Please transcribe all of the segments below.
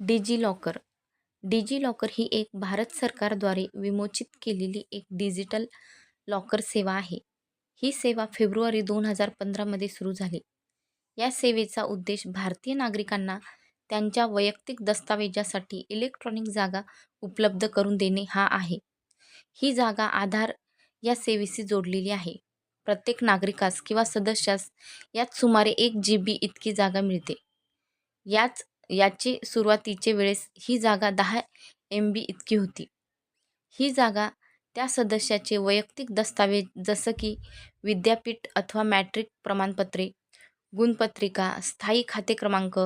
DigiLocker. DigiLocker ही एक भारत सरकारद्वारे विमोचित केलेली एक डिजिटल लॉकर सेवा आहे. ही सेवा फेब्रुवारी दोन हजार पंधरामध्ये सुरू झाली. या सेवेचा उद्देश भारतीय नागरिकांना त्यांच्या वैयक्तिक दस्तावेजासाठी इलेक्ट्रॉनिक जागा उपलब्ध करून देणे हा आहे. ही जागा आधार या सेवेशी जोडलेली आहे. प्रत्येक नागरिकास किंवा सदस्यास यात सुमारे एक जी बी इतकी जागा मिळते. याच याची सुरुवातीचे वेळेस ही जागा दहा एम बी इतकी होती. ही जागा त्या सदस्याचे वैयक्तिक दस्तावेज जसं की विद्यापीठ अथवा मॅट्रिक प्रमाणपत्रे गुणपत्रिका स्थायी खाते क्रमांक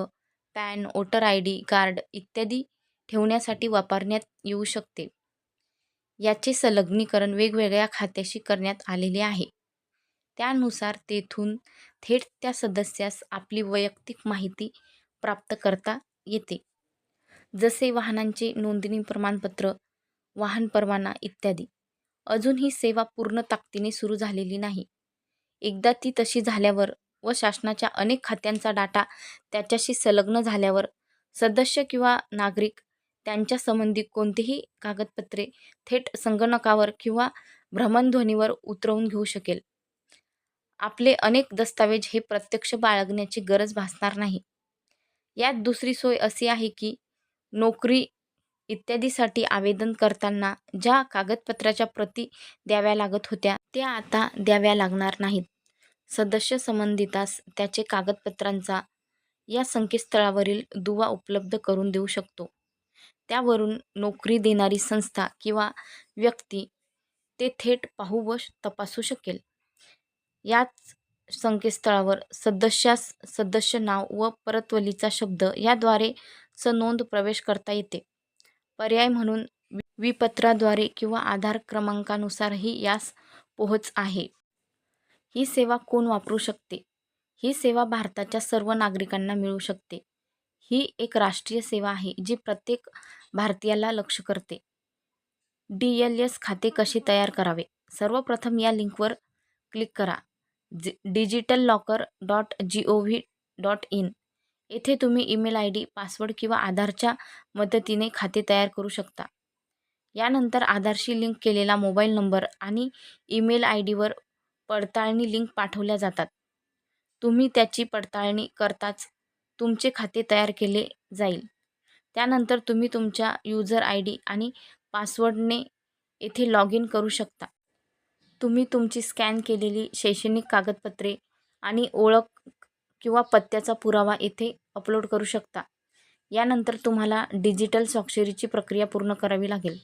PAN voter I D card इत्यादी ठेवण्यासाठी वापरण्यात येऊ शकते. याचे संलग्नीकरण वेगवेगळ्या खात्याशी करण्यात आलेले आहे. त्यानुसार तेथून थेट त्या सदस्यास आपली वैयक्तिक माहिती प्राप्त करता येते. जसे वाहनांचे नोंदणी प्रमाणपत्र वाहन परवाना इत्यादी. अजून ही सेवा पूर्ण ताकदीने सुरू झालेली नाही. एकदा ती तशी झाल्यावर व शासनाच्या अनेक खात्यांचा डाटा त्याच्याशी संलग्न झाल्यावर सदस्य किंवा नागरिक त्यांच्या संबंधी कोणतेही कागदपत्रे थेट संगणकावर किंवा भ्रमणध्वनीवर उतरवून घेऊ शकेल. आपले अनेक दस्तावेज हे प्रत्यक्ष बाळगण्याची गरज भासणार नाही. यात दुसरी सोय अशी आहे की नोकरी इत्यादीसाठी आवेदन करताना ज्या कागदपत्राच्या प्रती द्याव्या लागत होत्या त्या आता द्याव्या लागणार नाहीत. सदस्य संबंधितास त्याचे कागदपत्रांचा या संकेतस्थळावरील दुवा उपलब्ध करून देऊ शकतो. त्यावरून नोकरी देणारी संस्था किंवा व्यक्ती ते थेट पाहूवश तपासू शकेल. याच संकेतस्थळावर सदस्यास सदस्य नाव व परतवलीचा शब्द याद्वारे सनोंद प्रवेश करता येते. पर्याय म्हणून विपत्राद्वारे किंवा आधार क्रमांकानुसारही यास पोहोच आहे. ही सेवा कोण वापरू शकते? ही सेवा भारताच्या सर्व नागरिकांना मिळू शकते. ही एक राष्ट्रीय सेवा आहे जी प्रत्येक भारतीयाला लक्ष करते. डी एल एस खाते कसे तयार करावे? सर्वप्रथम या लिंकवर क्लिक करा. जि digital locker dot G O V dot in येथे तुम्ही ईमेल आय डी पासवर्ड किंवा आधारच्या मदतीने खाते तयार करू शकता. यानंतर आधारशी लिंक केलेला मोबाईल नंबर आणि ईमेल आय डीवर पडताळणी लिंक पाठवल्या जातात. तुम्ही त्याची पडताळणी करताच तुमचे खाते तयार केले जाईल. त्यानंतर तुम्ही तुमच्या यूजर आय डी आणि पासवर्डने येथे लॉग इन करू शकता. तुम्ही तुमची स्कॅन केलेली शैक्षणिक कागदपत्रे आणि ओळख किंवा पत्त्याचा पुरावा येथे अपलोड करू शकता. यानंतर तुम्हाला डिजिटल स्वाक्षरीची प्रक्रिया पूर्ण करावी लागेल.